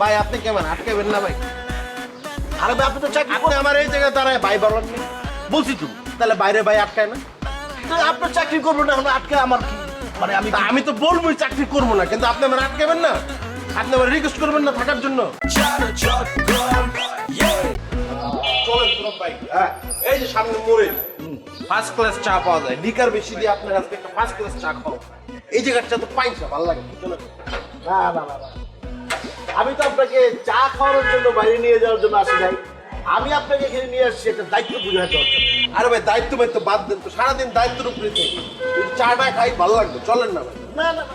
ভাই, আপনি কেমন? আটকাবেন না ভাই। আরে ভাই, আপনি তো চাকরি আপনি আমার এই জায়গায় দাঁড়ায় ভাই বলেন না। বলছি তো, তাহলে বাইরে ভাই আটকায় না। তো আপনার চাকরি করব না, এখন আটকে আমার কি? মানে আমি আমি তো বলবোই চাকরি করব না, কিন্তু আপনি আমার আটকাবেন না। আপনি আমার রিকোয়েস্ট করবেন না থাকার জন্য। হ্যাঁ। এই যে সামনে মোড়ে। ফার্স্ট ক্লাস চা পাওয়া যায়। লিকার বেশি দিয়ে আপনার আজকে একটা ফার্স্ট ক্লাস চা খাও এই জায়গাটা তো পাইছা ভালো লাগে। না না না। আমি তো আপনাকে চা খাওয়ানোর জন্য বাইরে নিয়ে যাওয়ার জন্য আসি নাই। আমি আপনাকে এখানে নিয়ে আসছি একটা দায়িত্ব বুঝে হতে হচ্ছে আরে ভাই দায়িত্ব ভাই তো বাদ দেন তো সারাদিন দায়িত্বের উপরে থাকি যদি চাটা খাই ভালো লাগবে চলেন না ভাই। না না না।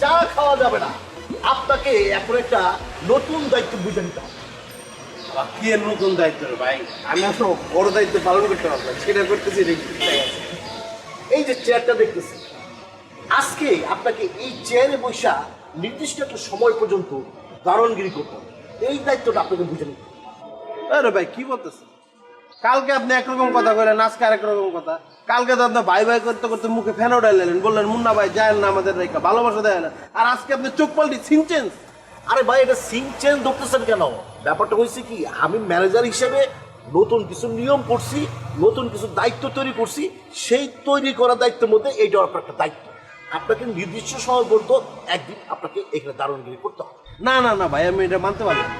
চা খাওয়া যাবে না। আপনাকে এখন একটা নতুন দায়িত্ব বুঝে নিতে হবে। কি নতুন দায়িত্ব রে ভাই? আমি এখনও বড় দায়িত্ব পালন করতে পারব সেটা করতেছি এই যে চেয়ারটা দেখতেছি আজকে আপনাকে এই চেয়ারে বসা নির্দিষ্ট একটা সময় পর্যন্ত দারণগিরি করতে হবে। এই দায়িত্বটা আপনাকে বুঝে নিতে হবে। আরে ভাই কি বলতেছে কালকে আপনি একরকম কথা কইলেন আজকে আরেক রকম কথা। কালকে তো আপনি ভাই ভাই করতে করতে মুখে ফ্যান উঠাইলেন বললেন মুন্না ভাই যায় না আমাদের রেখা ভালোবাসা দেয় না। আর আজকে আপনি চোখ পাল্টি সিনচেন্স আরে ভাই এটা সিং চেঞ্জ ধরতেছেন কেন? ব্যাপারটা হয়েছে কি আমি ম্যানেজার হিসেবে নতুন কিছু নিয়ম করছি নতুন কিছু দায়িত্ব তৈরি করছি সেই তৈরি করা দায়িত্বের মধ্যে এইটা আপনার একটা দায়িত্ব। আপনাকে নির্দিষ্ট সময় বলতো একদিন আপনাকে এখানে দারণগিরি করতে হবে। না না না ভাই আমি এটা মানতে পারি না।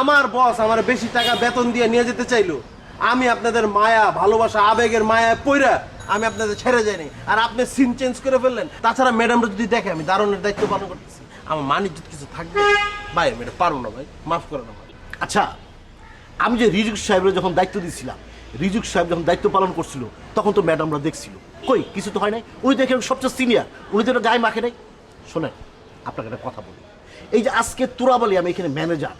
আমার বস আমার বেশি টাকা বেতন দিয়ে নিয়ে যেতে চাইলো। আমি আপনাদের মায়া ভালোবাসা আবেগের মায়া পইরা আমি আপনাদের ছেড়ে যাইনি। আর আপনি সিন চেঞ্জ করে ফেললেন। তাছাড়া ম্যাডামরা যদি দেখে আমি দারুণের দায়িত্ব পালন করতেছি। আমার মান ইজ্জত কিছু থাকবে? ভাই আমি এটা পারব না ভাই। মাফ করে না ভাই। আচ্ছা আমি যে রিজুক সাহেবের যখন দায়িত্ব দিয়েছিলাম রিজুক সাহেব যখন দায়িত্ব পালন করছিল তখন তো ম্যাডামরা দেখছিল। কই, কিছু তো হয় নাই? উনি দেখেন সবচেয়ে সিনিয়র উনি তো গায়ে মাখে নাই। শোনেন, আপনাকে একটা কথা বলি। এই যে আজকে তুরাবালি আমি এখানে ম্যানেজার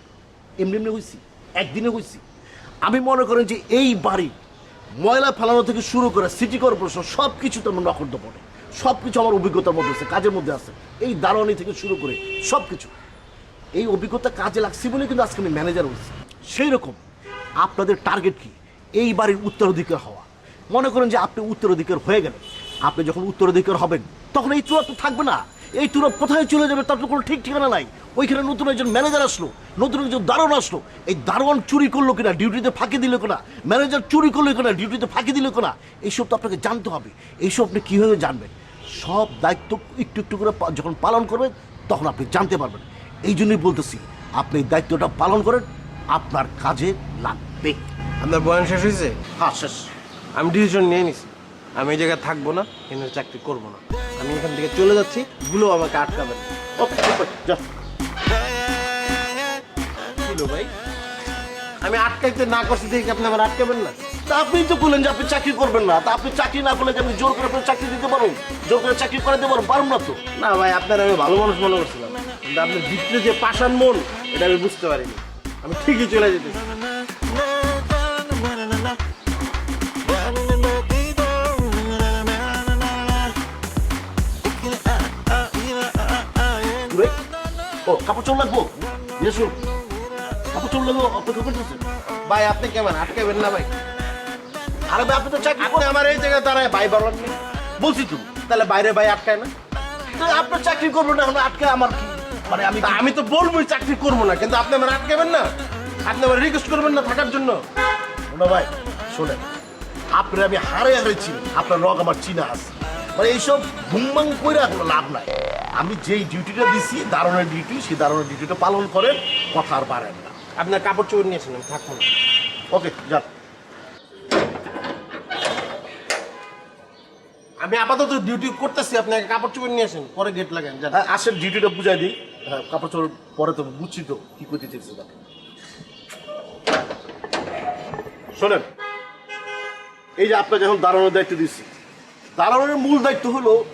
এমনি এমনি হয়েছি একদিনে হয়েছি আমি মনে করেন যে এই বাড়ি ময়লা ফেলানো থেকে শুরু করে সিটি কর্পোরেশন সব কিছু তো আমার নখর্দ পড়ে সব কিছু আমার অভিজ্ঞতার মধ্যে আছে, কাজের মধ্যে আছে। এই দারোয়ানি থেকে শুরু করে সব কিছু এই অভিজ্ঞতা কাজে লাগছে বলে কিন্তু আজকে আমি ম্যানেজার হয়েছি সেই রকম আপনাদের টার্গেট কি? এই বাড়ির উত্তরাধিকার হওয়া। মনে করেন যে আপনি উত্তরাধিকার হয়ে গেলেন। আপনি যখন উত্তরাধিকার হবেন তখন এই তুরা তো থাকবে না। এই তুরা কোথায় চলে যাবে তার তো কোনো ঠিক ঠিকানা নাই। ওইখানে নতুন একজন ম্যানেজার আসলো নতুন একজন দারোয়ান আসলো। এই দারোয়ান চুরি করল কিনা ডিউটিতে ফাঁকি দিল কিনা ম্যানেজার চুরি করল কিনা ডিউটিতে ফাঁকি দিল কিনা এইসব তো আপনাকে জানতে হবে। এইসব আপনি কীভাবে জানবেন? সব দায়িত্ব একটু একটু করে যখন পালন করবেন তখন আপনি জানতে পারবেন। এই জন্যই বলতেছি আপনি এই দায়িত্বটা পালন করেন আপনার কাজে লাগবে। আপনার বয়ান শেষ হয়েছে? হ্যাঁ শেষ। আমি ডিসিশন নিয়ে নিছি। আমি এই জায়গায় থাকব না এখানে চাকরি করব না। আমি এখান থেকে চলে যাচ্ছি, গুলো আমাকে ছিল ভাই, আমি আটকাইতে না করছি দেখে আপনি আমার আটকাবেন না? তা আপনি তো বললেন যে আপনি চাকরি করবেন না। তা আপনি চাকরি না করলে আমি জোর করে আপনার চাকরি দিতে পারো জোর করে চাকরি করে দিতে পারো পারুন না তো। না ভাই, আপনার আমি ভালো মানুষ মনে করছিলাম। কিন্তু আপনার ভিতরে যে পাষাণ মন, এটা আমি বুঝতে পারিনি। আমি ঠিকই চলে যেতেছি। ও কাপড় চোর লাগবো? শুন কাপড় চোর লাগবো অপেক্ষা করতেছে ভাই আপনি কেমন? আটকাবেন না ভাই। আরে ভাই আপনি তো চাকরি আপনি আমার এই জায়গায় দাঁড়ায় ভাই বলেন বলছি তো। তাহলে বাইরে ভাই আটকায় না। তো আপনার চাকরি করব না এখন আটকে আমার কি? মানে আমি আমি তো বলবোই চাকরি করব না কিন্তু আপনি আমার আটকাবেন না। আপনি আমার রিকোয়েস্ট করবেন না থাকার জন্য। ভাই শোনেন। আপনার আমি হারে হারে চিনি আপনার রগ আমার চিনা আছে। মানে এইসব ঘুমবাং করে কোনো লাভ নাই। আমি যেই ডিউটিটা দিছি দারণের ডিউটি সেই দারণের ডিউটিটা পালন করেন কথা আর পারেন না। আপনার কাপড় চোপড় নিয়েছেন আমি থাকব না। ওকে যান। আমি আপাতত ডিউটি করতেছি আপনাকে কাপড় চোপড় নিয়ে আসেন পরে গেট লাগান যান। হ্যাঁ, আসেন ডিউটিটা বুঝাই দিই। হ্যাঁ কাপড় চোপড় পরে তো বুঝছি তো কি করতে চেয়েছে তাকে। শোনেন এই যে আপনাকে এখন দাঁড়ানোর দায়িত্ব দিচ্ছি। দাঁড়ানোর মূল দায়িত্ব হলো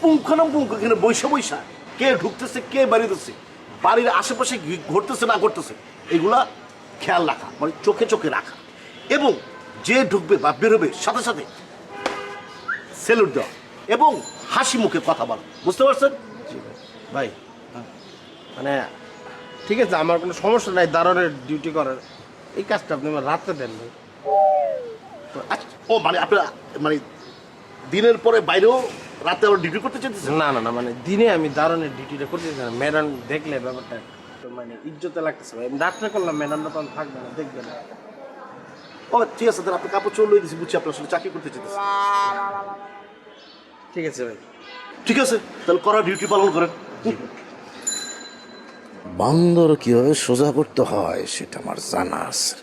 পুঙ্খানুপুঙ্খ এখানে বৈশা বৈশা কে ঢুকতেছে কে বাড়িতেছে বাড়ির আশেপাশে ঘটতেছে না ঘটতেছে এগুলা খেয়াল রাখা মানে চোখে চোখে রাখা। এবং যে ঢুকবে বা বেরোবে সাথে সাথে সেলুট দেওয়া। এবং হাসি মুখে কথা বলা। বুঝতে পারছেন? ভাই। মানে ঠিক আছে আমার কোনো সমস্যা নাই দারণের ডিউটি করার। এই কাজটা আপনি আমার রাতে দেন ভাই। আচ্ছা, ও মানে আপনার মানে দিনের পরে বাইরেও রাতে আবার ডিউটি করতে চাইতেছেন না না না মানে দিনে আমি দারণের ডিউটিটা করতে চাই না। ম্যাডাম দেখলে ব্যাপারটা মানে ইজ্জতে লাগতেছে ভাই। আমি ডাক্তার করলাম ম্যাডামটা তখন থাকবে না দেখবে না। ও ঠিক আছে তাহলে আপনি কাপড় চলে দিয়েছি বুঝছি আপনার আসলে চাকরি করতে চেতেছেন ঠিক আছে ভাই। ঠিক আছে তাহলে করা ডিউটি পালন করেন। বান্দর কীভাবে সোজা করতে হয় সেটা আমার জানা আছে।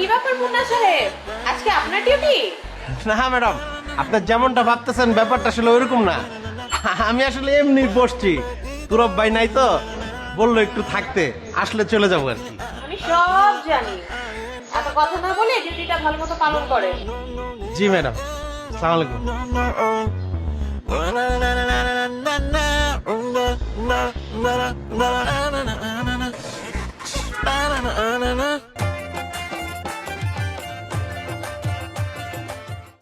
কি ব্যাপার মুন্না সাহেব? আজকে আপনার ডিউটি না ম্যাডাম আপনার যেমনটা ভাবতেছেন ব্যাপারটা আসলে ওইরকম না। আমি আসলে এমনি বসছি। তুরব ভাই নাই তো বলল একটু থাকতে আসলে চলে যাব আর কি। আমি সব জানি। এত কথা না বলে ডিউটিটা ভালো মতো পালন করেন। জি ম্যাডাম। সালাম আলাইকুম। না